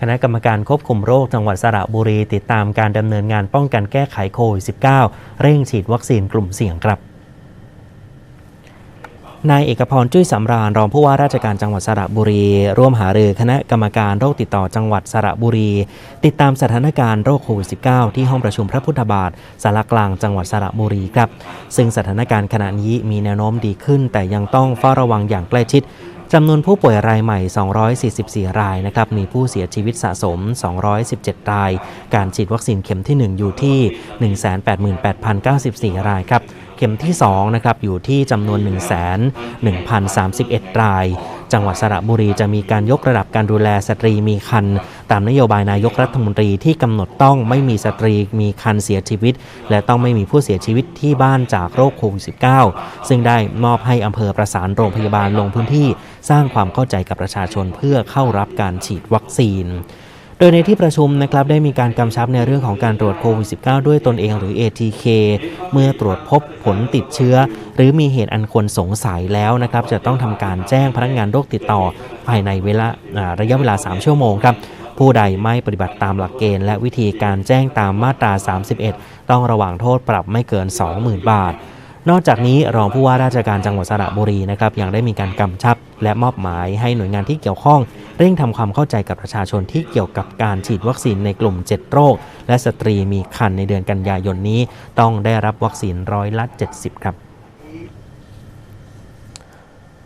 คณะกรรมการควบคุมโรคจังหวัดสระบุรี ติดตามการดำเนินงานป้องกันแก้ไขโควิด -19 เร่งฉีดวัคซีนกลุ่มเสี่ยงครับนายเอกพรจุ้ยสำราญรองผู้ว่าราชการจังหวัดสระบุรี ร่วมหารือคณะกรรมการโรคติดต่อจังหวัดสระบุรี ติดตามสถานการณ์โรคโควิด -19 ที่ห้องประชุมพระพุทธบาทสารกลางจังหวัดสระบุรีครับ ซึ่งสถานการณ์ขณะนี้มีแนวโน้มดีขึ้น แต่ยังต้องเฝ้าระวังอย่างใกล้ชิด จำนวนผู้ป่วยรายใหม่ 244 รายนะครับ มีผู้เสียชีวิตสะสม 217 ราย การฉีดวัคซีนเข็มที่ 1 อยู่ที่ 188,094 รายครับ เข็มที่2นะครับ อยู่ที่จำนวน1,1,031 ราย จังหวัดสระบุรีจะมีการยกระดับการดูแลสตรีมีคัน ตามนโยบายนายกรัฐมนตรีที่กำหนดต้องไม่มีสตรีมีคันเสียชีวิต และต้องไม่มีผู้เสียชีวิตที่บ้านจากโรคโควิด -19 ซึ่งได้มอบให้อำเภอประสานโรงพยาบาลลงพื้นที่ สร้างความเข้าใจกับประชาชนเพื่อเข้ารับการฉีดวัคซีน โดยในที่ประชุมนะครับได้มีการกำชับในเรื่องของการตรวจโควิด -19 ด้วยตนเองหรือ ATK เมื่อตรวจพบผลติดเชื้อ หรือมีเหตุอันควรสงสัยแล้วนะครับ จะต้องทำการแจ้งพนักงานโรคติดต่อ ภายในเวลาอ่าระยะเวลา 3 ชั่วโมงครับผู้ใดไม่ปฏิบัติตามหลักเกณฑ์และวิธีการแจ้งตามมาตรา 31 ต้องระวังโทษปรับไม่เกิน 20,000 บาท นอกจากนี้รองผู้ว่าราชการจังหวัดสระบุรีนะครับยังได้มีการกำชับ และมอบหมายให้หน่วยงานที่เกี่ยวข้อง เร่งทำความเข้าใจกับประชาชนที่เกี่ยวกับการฉีดวัคซีนในกลุ่ม 7 โรค และสตรีมีครรภ์ในเดือนกันยายนนี้ ต้องได้รับวัคซีนร้อยละ 70 ครับ